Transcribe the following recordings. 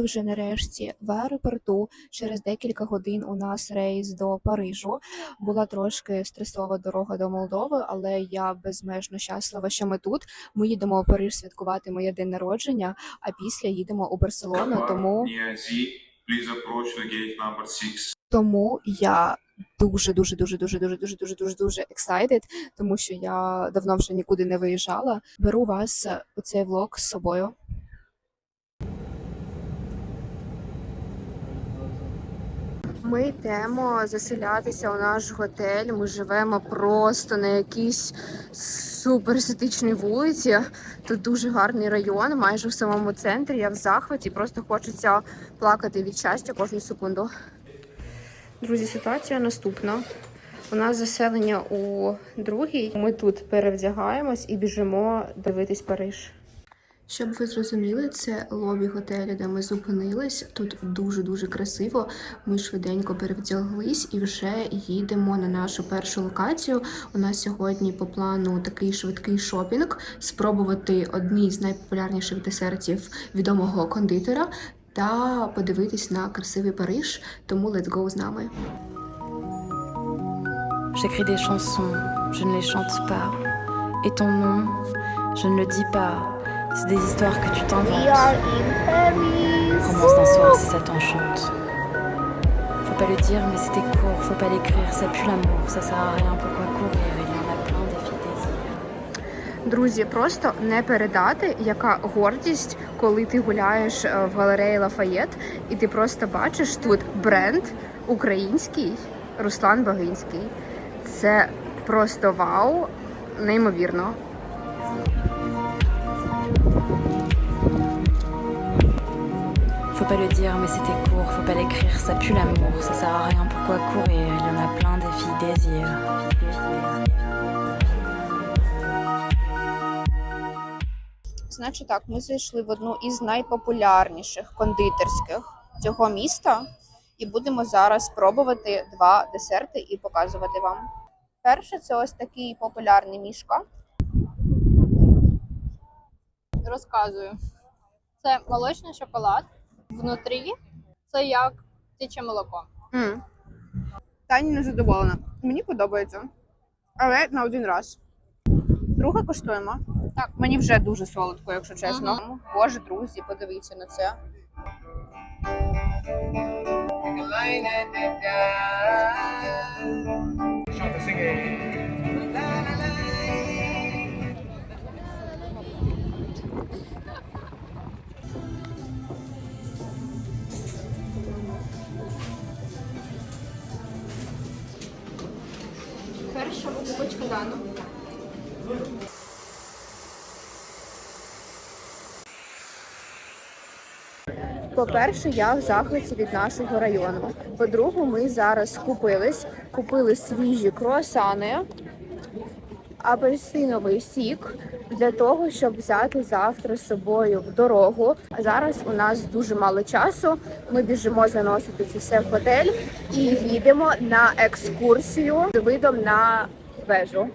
Ми вже нарешті в аеропорту. Через декілька годин у нас рейс до Парижу. Була трошки стресова дорога до Молдови, але я безмежно щаслива, що ми тут. Ми їдемо у Париж святкувати моє день народження, а після їдемо у Барселону. Тому, Niazi, please approach the gate number 6. тому я дуже, дуже, дуже, дуже, дуже, дуже, дуже, дуже, дуже excited, тому що я давно вже нікуди не виїжджала. Беру вас у цей влог з собою. Ми йдемо заселятися у наш готель. Ми живемо просто на якійсь суперситичній вулиці. Тут дуже гарний район, майже в самому центрі. Я в захваті, просто хочеться плакати від щастя кожну секунду. Друзі, ситуація наступна. У нас заселення у другій. Ми тут перевдягаємось і біжимо дивитись Париж. Щоб ви зрозуміли, це лобі готелю, де ми зупинились. Тут дуже дуже красиво. Ми швиденько перевдяглись і вже їдемо на нашу першу локацію. У нас сьогодні по плану такий швидкий шопінг, спробувати одні з найпопулярніших десертів відомого кондитера та подивитись на красивий Париж. Тому let's go з нами. J'écris des chansons, je ne les chante pas. Et ton nom, je ne le dis pas. C'est des histoires que tu t'inventes. Romance d'un soir si ça t'enchante. Faut pas le dire, mais c'était court, faut pas l'écrire, ça pue l'amour, ça sert à rien, pourquoi courir Il y en a plein des filles. Друзі, просто не передати, яка гордість, коли ти гуляєш е, в галереї Лафаєт, і ти просто бачиш тут бренд український Руслан Багинський. Це просто вау, неймовірно. Pas le dire, mais c'était court, faut pas l'écrire, ça pue l'amour, ça sert à rien, pourquoi courir Il y en a plein des filles désirs. Значить так, ми зайшли в одну із найпопулярніших кондитерських цього міста і будемо зараз пробувати два десерти і показувати вам. Перше це ось такий популярний мішка. Розказую. Це молочний шоколад. Внутрі це як птиче молоко. Таня не задоволена. Мені подобається. Але на один раз. Друге коштуємо. Так, мені вже дуже солодко, якщо чесно. Боже, друзі, подивіться на це. Перша покупочка Дану. По-перше, я в захваті від нашого району. По-друге, ми зараз купились, купили свіжі круасани, апельсиновий сік для того, щоб взяти завтра з собою в дорогу. А зараз у нас дуже мало часу. Ми біжимо заносити це все в готель і їдемо на екскурсію з видом на вежу.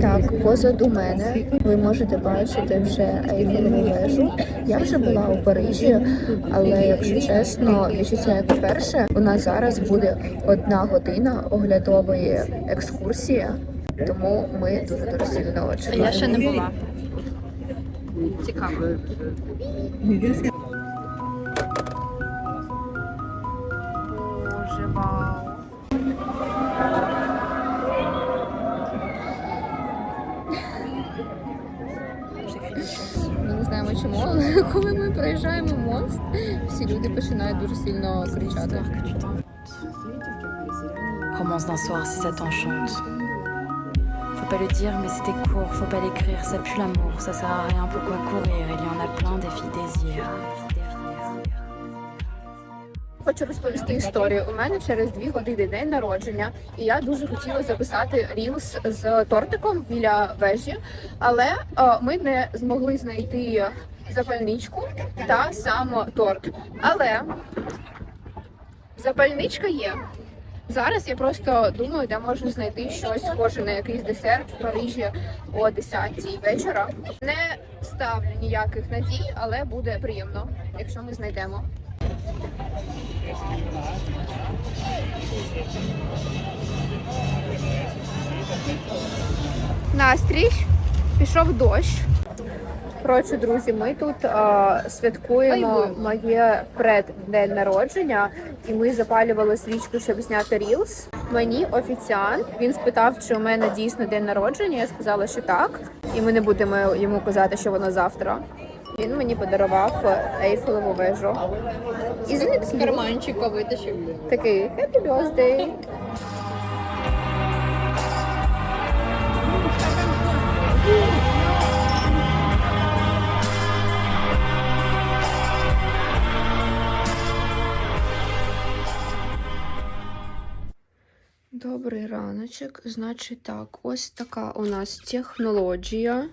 Так, позаду мене ви можете бачити вже Ейфелеву вежу. Я вже була у Парижі, але якщо чесно, відчуття як вперше, у нас зараз буде одна година оглядової екскурсії, тому ми дуже дуже сильно чекаємо. Я ще не була. Цікаво. Проїжджаємо мост, всі люди починають дуже сильно кричати. Romance d'un soir si ça t'enchante. Faut pas le dire, mais c'était court, faut pas l'écrire, ça pue l'amour, ça sert à rien, pourquoi courir Il y en a plein des filles désirs. Хочу розповісти історію. У мене через дві години день народження, і я дуже хотіла записати рілс з тортиком біля вежі, але е, ми не змогли знайти запальничку та сам торт. Але запальничка є. Зараз я просто думаю, де можна знайти щось схоже на якийсь десерт в Парижі о 10 вечора. Не ставлю ніяких надій, але буде приємно, якщо ми знайдемо. Настрій пішов дощ. Коротше, друзі, ми тут а, святкуємо моє преддень народження, і ми запалювали свічку, щоб зняти рілс. Мені офіціант він спитав, чи у мене дійсно день народження. Я сказала, що так, і ми не будемо йому казати, що воно завтра. Він мені подарував ейфелеву вежу. І З карманчика витащив. такий Happy birthday. Добрий. Значить так, ось така у нас технологія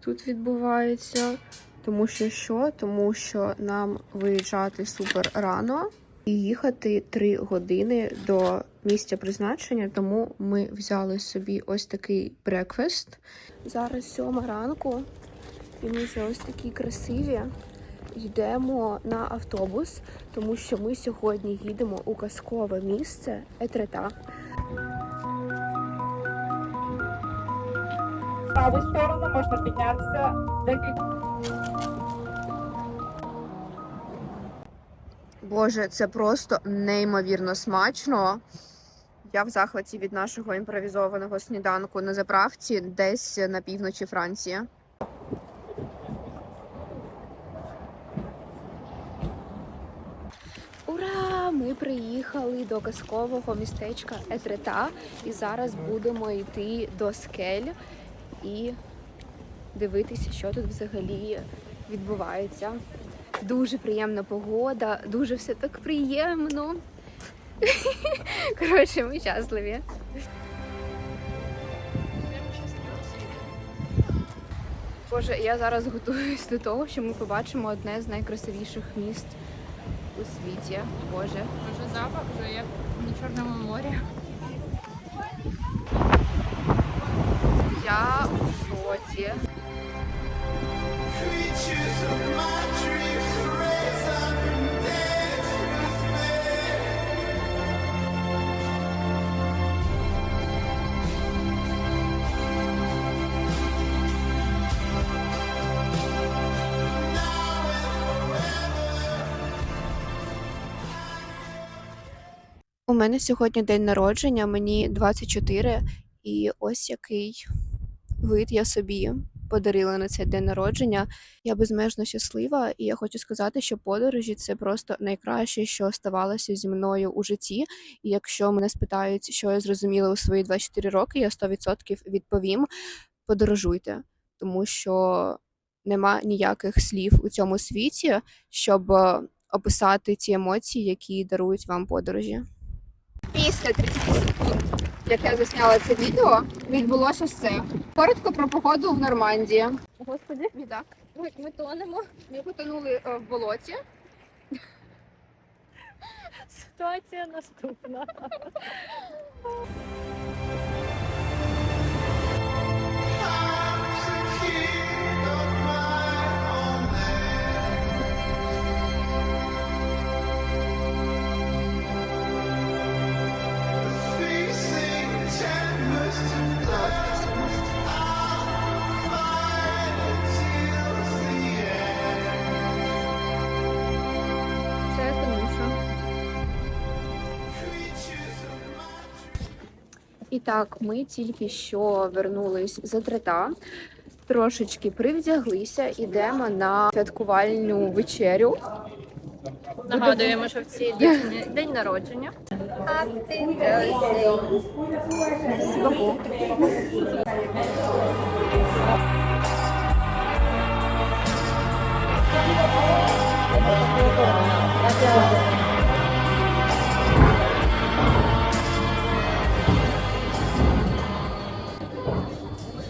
тут відбувається. Тому що що? Тому що нам виїжджати супер рано і їхати 3 години до місця призначення. Тому ми взяли собі ось такий брекфест. Зараз сьома ранку, і ми вже ось такі красиві. Йдемо на автобус, тому що ми сьогодні їдемо у казкове місце Етрета. Праву сторону можна піднятися декілька. Боже, це просто неймовірно смачно. Я в захваті від нашого імпровізованого сніданку на заправці десь на півночі Франції. Ура! Ми приїхали до казкового містечка Етрета і зараз будемо йти до скель і дивитися, що тут взагалі відбувається. Дуже приємна погода, дуже все так приємно. Коротше, ми щасливі. Боже, я зараз готуюсь до того, що ми побачимо одне з найкрасивіших міст у світі. Боже. Вже запах, вже як на Чорному морі. Я в шоці. У мене сьогодні день народження, мені 24, і ось який вид я собі подарила на цей день народження. Я безмежно щаслива, і я хочу сказати, що подорожі це просто найкраще, що ставалося зі мною у житті. І якщо мене спитають, що я зрозуміла у свої 24 роки, я 100% відповім: подорожуйте, тому що нема ніяких слів у цьому світі, щоб е, описати ті емоції, які дарують вам подорожі. Після 30 секунд, як я засняла це відео, відбулося все. Коротко про погоду в Нормандії. Господи, відак. Ми, ми тонемо. Ми потонули е, в болоті. Ситуація наступна. І так, ми тільки що вернулись з Атрета, трошечки привдяглися, ідемо на святкувальну вечерю. Нагадуємо, що в цій дівчині день народження.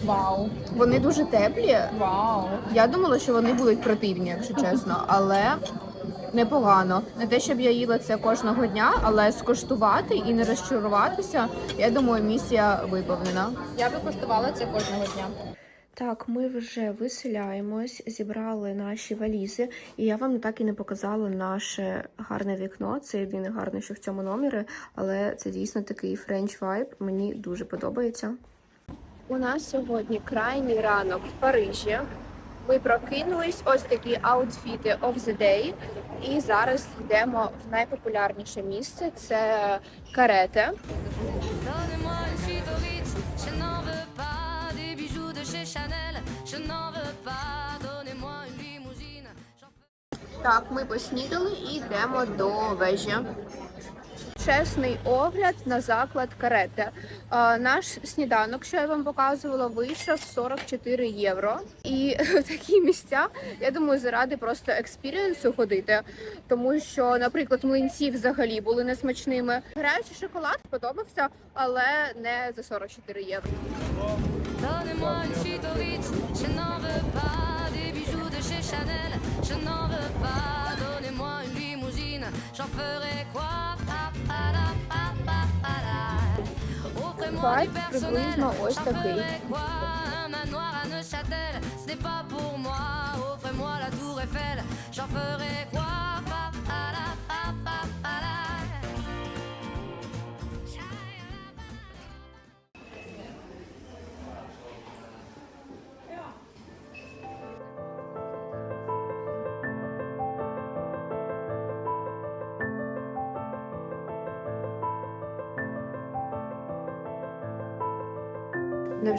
Вау. Вони дуже теплі. Вау. Я думала, що вони будуть противні, якщо чесно, але непогано. Не те, щоб я їла це кожного дня, але скуштувати і не розчаруватися, я думаю, місія виповнена. Я би коштувала це кожного дня. Так, ми вже виселяємось, зібрали наші валізи, і я вам так і не показала наше гарне вікно. Це єдине гарне, що в цьому номері, але це дійсно такий френч вайб. Мені дуже подобається. У нас сьогодні крайній ранок в Парижі. Ми прокинулись ось такі аутфіти of the day. І зараз йдемо в найпопулярніше місце це карете. Так, ми поснідали і йдемо до вежі. Чесний огляд на заклад карете. Наш сніданок, що я вам показувала, вийшов 44 євро. І в такі місця, я думаю, заради просто експірієнсу ходити, тому що, наприклад, млинці взагалі були несмачними. Граючий шоколад подобався, але не за 44 євро. Je n'en quoi Personnel, приблизно ось такий. ce pas pour moi. Offrez-moi la tour Eiffel, j'en ferai quoi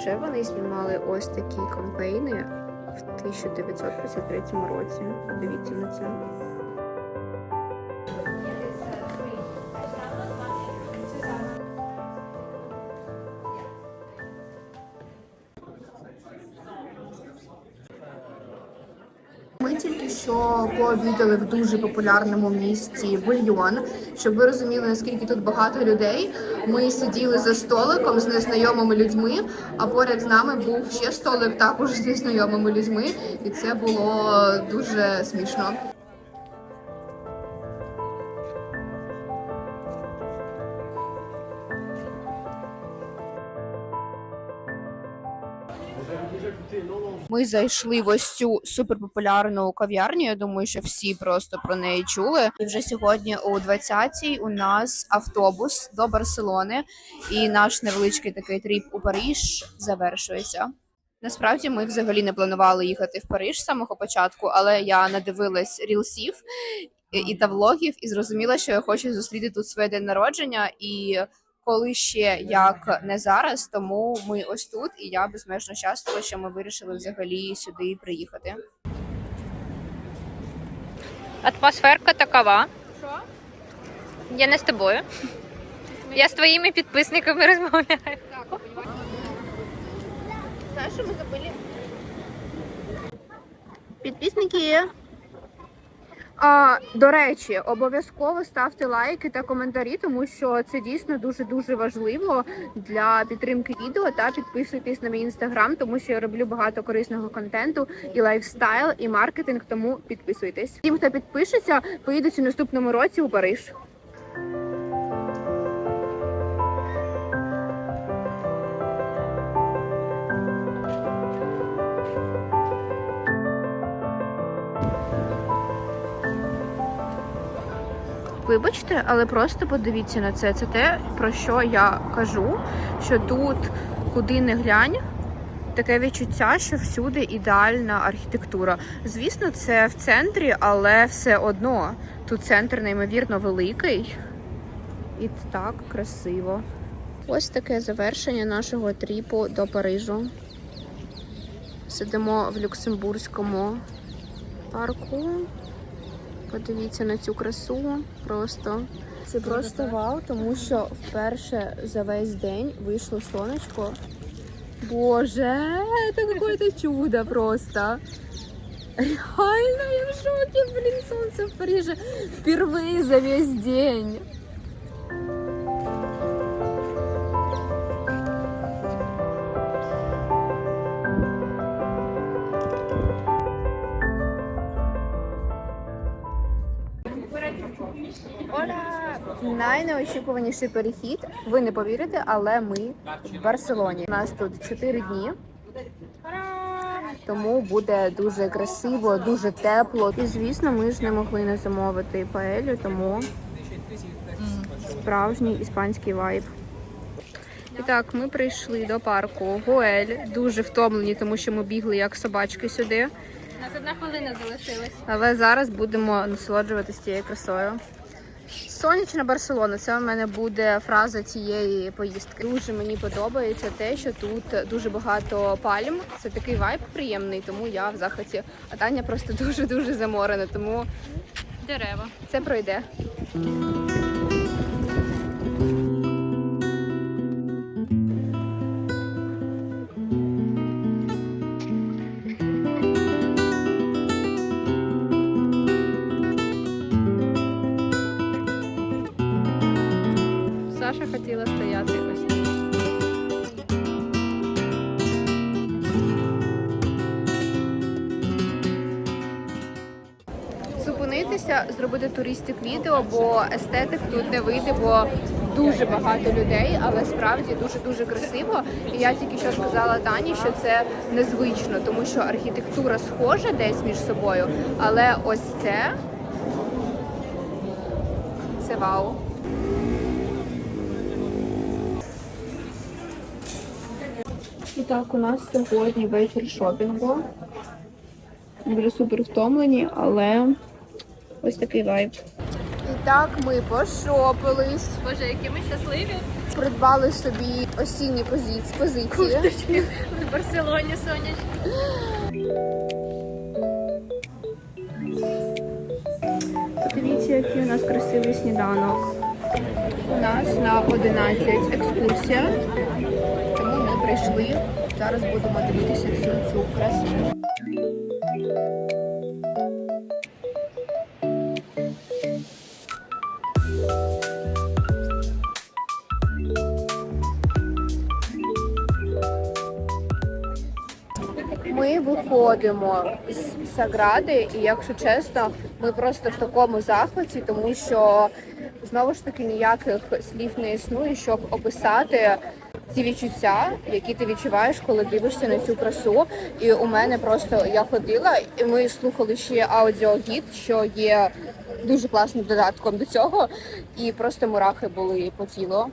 Невже вони знімали ось такі кампейни в 1953 році? Подивіться на це. Ми тільки що пообідали в дуже популярному місті Бульйон. Щоб ви розуміли, наскільки тут багато людей. Ми сиділи за столиком з незнайомими людьми, а поряд з нами був ще столик також з незнайомими людьми, і це було дуже смішно. Зайшли в ось цю суперпопулярну кав'ярню. Я думаю, що всі просто про неї чули. І вже сьогодні о 20-й у нас автобус до Барселони, і наш невеличкий такий тріп у Париж завершується. Насправді ми взагалі не планували їхати в Париж з самого початку, але я надивилась рілсів і та влогів і зрозуміла, що я хочу зустріти тут своє день народження і коли ще як не зараз, тому ми ось тут, і я безмежно щаслива, що ми вирішили взагалі сюди приїхати. Атмосферка такова. Я не з тобою. Я з твоїми підписниками розмовляю. Знаєш, що ми забили? Підписники. А, до речі, обов'язково ставте лайки та коментарі, тому що це дійсно дуже дуже важливо для підтримки відео. Та підписуйтесь на мій інстаграм, тому що я роблю багато корисного контенту і лайфстайл, і маркетинг. Тому підписуйтесь. Тим, хто підпишеться, поїдуть у наступному році у Париж. Вибачте, але просто подивіться на це. Це те, про що я кажу. Що тут, куди не глянь, таке відчуття, що всюди ідеальна архітектура. Звісно, це в центрі, але все одно тут центр неймовірно великий і так красиво. Ось таке завершення нашого тріпу до Парижу. Сидимо в Люксембурзькому парку. Подивіться на цю красу. Просто це просто вау, тому що вперше за весь день вийшло сонечко. Боже, це какое-то чудо просто. Реально, я в шоке, блин, солнце в Париже впервые за весь день. Найнеочікуваніший перехід. Ви не повірите, але ми в Барселоні. У нас тут 4 дні. тому буде дуже красиво, дуже тепло. І звісно, ми ж не могли не замовити паелю, тому справжній іспанський вайб. І так, ми прийшли до парку Гуель. Дуже втомлені, тому що ми бігли як собачки сюди. У нас одна хвилина залишилась. Але зараз будемо насолоджуватися цією красою. Сонячна Барселона це в мене буде фраза цієї поїздки. Дуже мені подобається те, що тут дуже багато пальм. Це такий вайб приємний, тому я в захваті. А Таня просто дуже дуже заморена, тому Дерева. це пройде. Зробити туристик відео, бо естетик тут не вийде, бо дуже багато людей, але справді дуже дуже красиво. І я тільки що сказала Тані, що це незвично, тому що архітектура схожа десь між собою, але ось це це вау. І так, у нас сьогодні вечір шопінгу. Вже супер втомлені, але ось такий вайб. І так ми пошопились, Боже, які ми щасливі придбали собі осінні позиці- позиції. в Барселоні, сонячні. Подивіться, який у нас красивий сніданок. У нас на 11 екскурсія, тому ми прийшли. Зараз будемо дивитися всю цю красу. Виходимо з Сагради, і якщо чесно, ми просто в такому захваті, тому що знову ж таки ніяких слів не існує, щоб описати ці відчуття, які ти відчуваєш, коли дивишся на цю красу. І у мене просто я ходила, і ми слухали ще аудіогід, що є дуже класним додатком до цього, і просто мурахи були по тілу.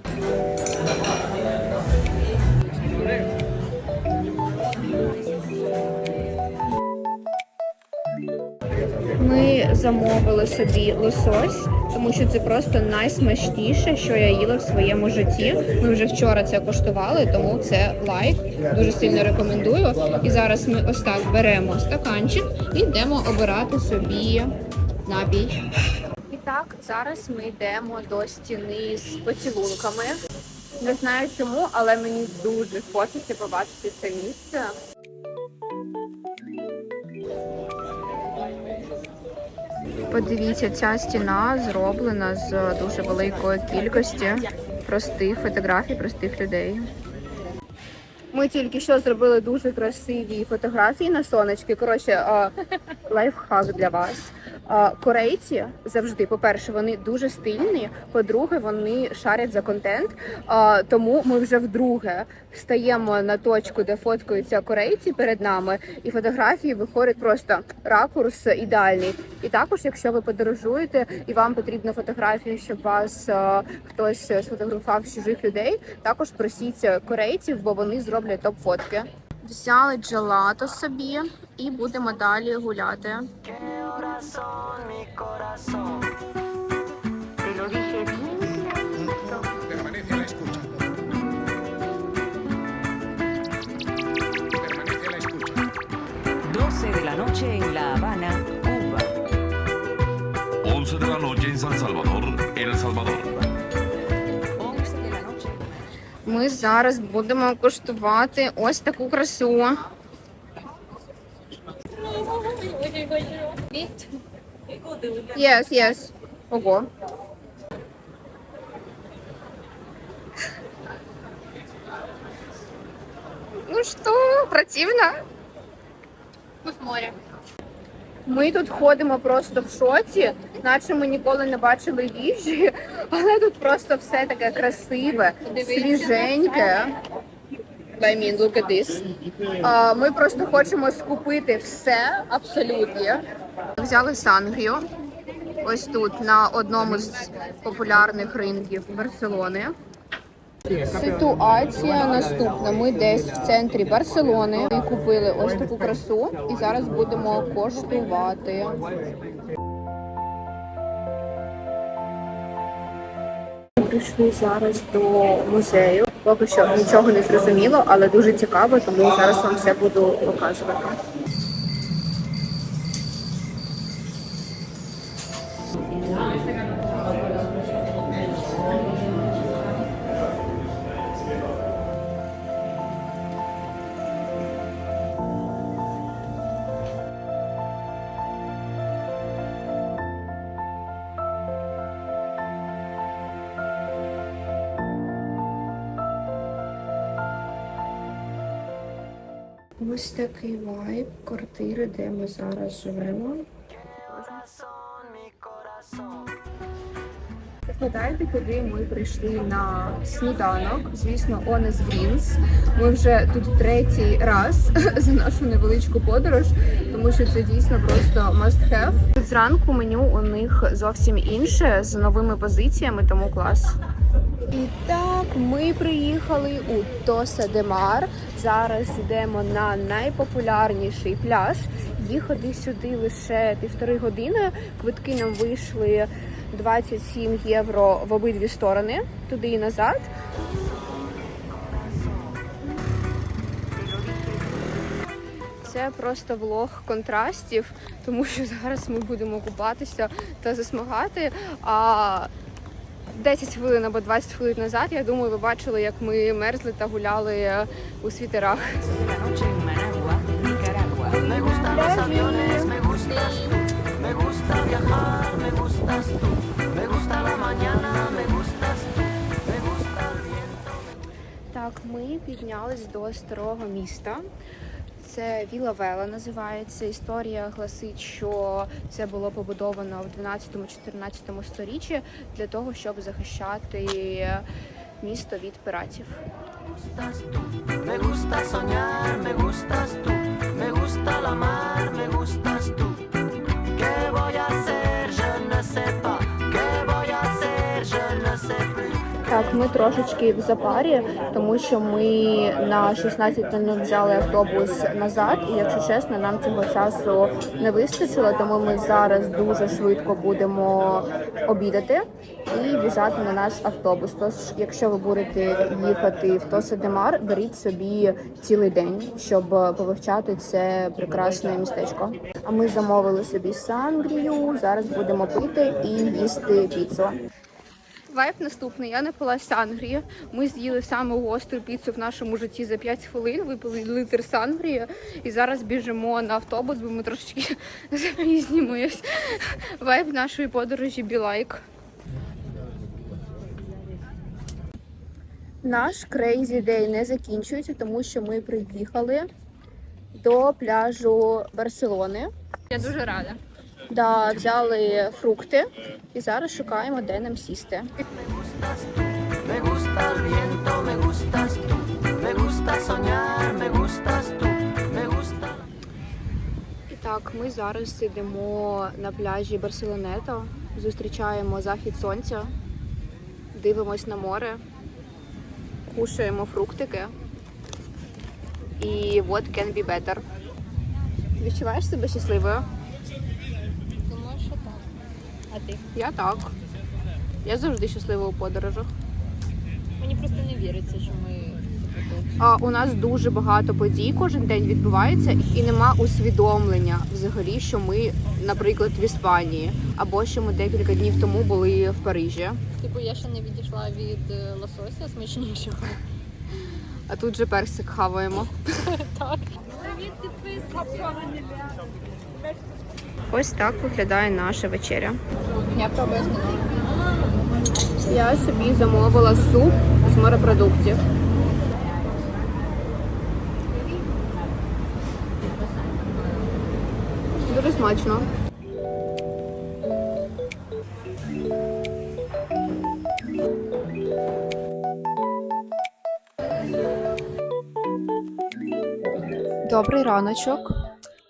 Ми замовили собі лосось, тому що це просто найсмачніше, що я їла в своєму житті. Ми вже вчора це коштували, тому це лайк. Дуже сильно рекомендую. І зараз ми ось так беремо стаканчик і йдемо обирати собі напій. І так, зараз ми йдемо до стіни з поцілунками. Не знаю чому, але мені дуже хочеться побачити це місце. Подивіться, ця стіна зроблена з дуже великої кількості простих фотографій, простих людей. Ми тільки що зробили дуже красиві фотографії на сонечки. Коротше, лайфхак для вас. Корейці завжди, по-перше, вони дуже стильні. По-друге, вони шарять за контент. Тому ми вже вдруге стаємо на точку, де фоткаються корейці перед нами, і фотографії виходять просто ракурс ідеальний. І також, якщо ви подорожуєте і вам потрібна фотографія, щоб вас хтось сфотографував з чужих людей, також просіть корейців, бо вони зроблять топ фотки. Взяли джелато собі і будемо далі гуляти. Permanece a la escucha. Permanece a la escucha. 12 de la noche en La Habana, Cuba. 11 de la noche en San Salvador, El Salvador. 11 de la noche. Ми зараз будемо куштувати ось таку красу. Yes, yes. Ого. Ну що, противно? Вкус моря. Ми тут ходимо просто в шоці, наче ми ніколи не бачили їжі, але тут просто все таке красиве, свіженьке. I mean, look at this. А, Ми просто хочемо скупити все абсолютно. Взяли сангрію. Ось тут на одному з популярних ринків Барселони. Ситуація наступна. Ми десь в центрі Барселони Ми купили ось таку красу і зараз будемо коштувати. Прийшли зараз до музею. Поки що нічого не зрозуміло, але дуже цікаво, тому зараз вам все буду показувати. Ось такий вайб квартири, де ми зараз живемо. Згадаєте, куди ми прийшли на сніданок? Звісно, Honest Greens. Ми вже тут третій раз за нашу невеличку подорож, тому що це дійсно просто must have. Тут зранку меню у них зовсім інше з новими позиціями, тому клас. І так, ми приїхали у Тоса де Мар. Зараз йдемо на найпопулярніший пляж. Їхати сюди лише півтори години. Квитки нам вийшли 27 євро в обидві сторони, туди і назад. Це просто влог контрастів, тому що зараз ми будемо купатися та засмагати. А 10 хвилин або 20 хвилин назад, я думаю, ви бачили, як ми мерзли та гуляли у світерах. Так, ми піднялись до старого міста. Це Віла Вела називається. Історія гласить, що це було побудовано в 12-14 сторіччі для того, щоб захищати місто від пиратів. Me gusta soñar, me gustas tú, me gusta la mar, me gustas tú. Так, ми трошечки в запарі, тому що ми на 16 взяли автобус назад, і якщо чесно, нам цього часу не вистачило, тому ми зараз дуже швидко будемо обідати і біжати на наш автобус. Тож, якщо ви будете їхати в Тоса-де-Мар, беріть собі цілий день, щоб повивчати це прекрасне містечко. А ми замовили собі сангрію. Зараз будемо пити і їсти піцу. Вайб наступний. Я напила сангрії. Ми з'їли саму гостру піцу в нашому житті за 5 хвилин. Випили литр сангрії. І зараз біжимо на автобус, бо ми трошечки запізнімось. Вайб нашої подорожі Білайк. Наш Crazy Day не закінчується, тому що ми приїхали до пляжу Барселони. Я дуже рада. Да, взяли фрукти і зараз шукаємо, де нам сісти. І так, ми зараз сидимо на пляжі Барселонето, зустрічаємо захід сонця, дивимось на море, кушаємо фруктики. І what can be better. Відчуваєш себе щасливою? А ти? Я так. Я завжди щаслива у подорожах. Мені просто не віриться, що ми тут. А у нас дуже багато подій кожен день відбувається, і нема усвідомлення взагалі, що ми, наприклад, в Іспанії, або що ми декілька днів тому були в Парижі. Типу, я ще не відійшла від е, лосося смачнішого. А тут же персик хаваємо. Так. Ось так виглядає наша вечеря. Я пробую. Я собі замовила суп з морепродуктів. Дуже смачно. Добрий раночок.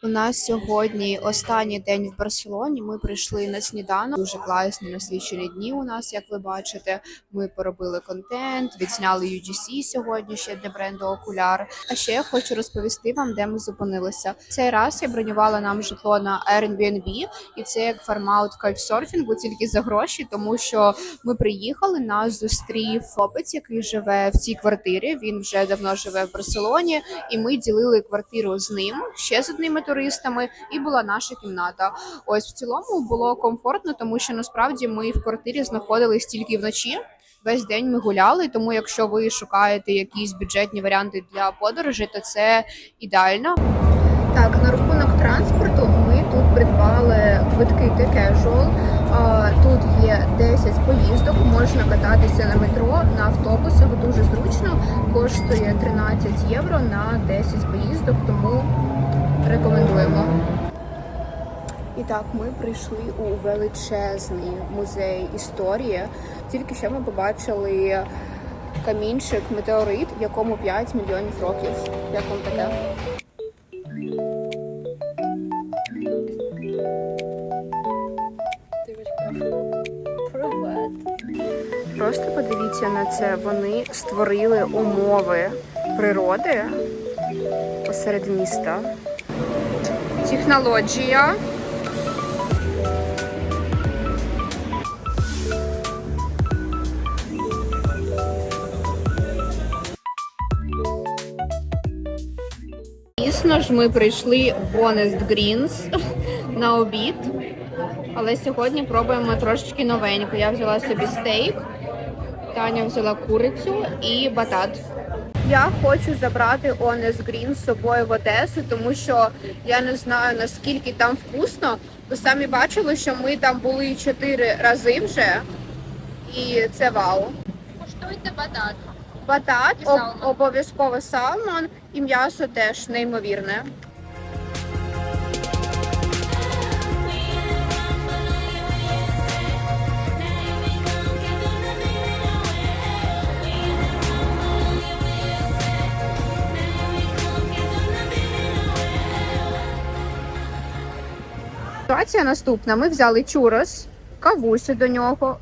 У нас сьогодні останній день в Барселоні. Ми прийшли на сніданок. Дуже класні насвічені дні. У нас, як ви бачите, ми поробили контент, відзняли UGC сьогодні ще для бренду Окуляр. А ще я хочу розповісти вам, де ми зупинилися. Цей раз я бронювала нам житло на Airbnb, і це як фармаут кайтсерфінгу, тільки за гроші, тому що ми приїхали. Нас зустрів хлопець, який живе в цій квартирі. Він вже давно живе в Барселоні, і ми ділили квартиру з ним ще з одними туристами, і була наша кімната. Ось в цілому було комфортно, тому що насправді ми в квартирі знаходились тільки вночі. Весь день ми гуляли, тому якщо ви шукаєте якісь бюджетні варіанти для подорожі, то це ідеально. Так, на рахунок транспорту ми тут придбали квитки The Casual. Тут є 10 поїздок, можна кататися на метро, на автобусах. Дуже зручно. Коштує 13 євро на 10 поїздок, тому рекомендуємо. І так, ми прийшли у величезний музей історії. Тільки що ми побачили камінчик, метеорит, якому 5 мільйонів років. Як вам таке? Просто подивіться на це. Вони створили умови природи посеред міста. Технологія. Звісно ж, ми прийшли в Honest Greens на обід. Але сьогодні пробуємо трошечки новенько. Я взяла собі стейк, Таня взяла курицю і батат. Я хочу забрати Honest Green з собою в Одесу, тому що я не знаю наскільки там вкусно. Ви самі бачили, що ми там були чотири рази вже, і це вау. Куштуйте батат. Батат, об- обов'язково салмон і м'ясо теж неймовірне. Комбінація наступна. Ми взяли чурос, кавусю до нього,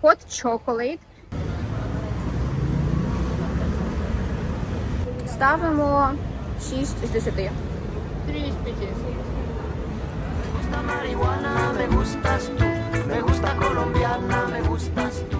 хот чоколейт. Ставимо 6 з 10. 3 з 5. Me gusta marihuana, me gustas tú, me gusta colombiana, me gustas tú.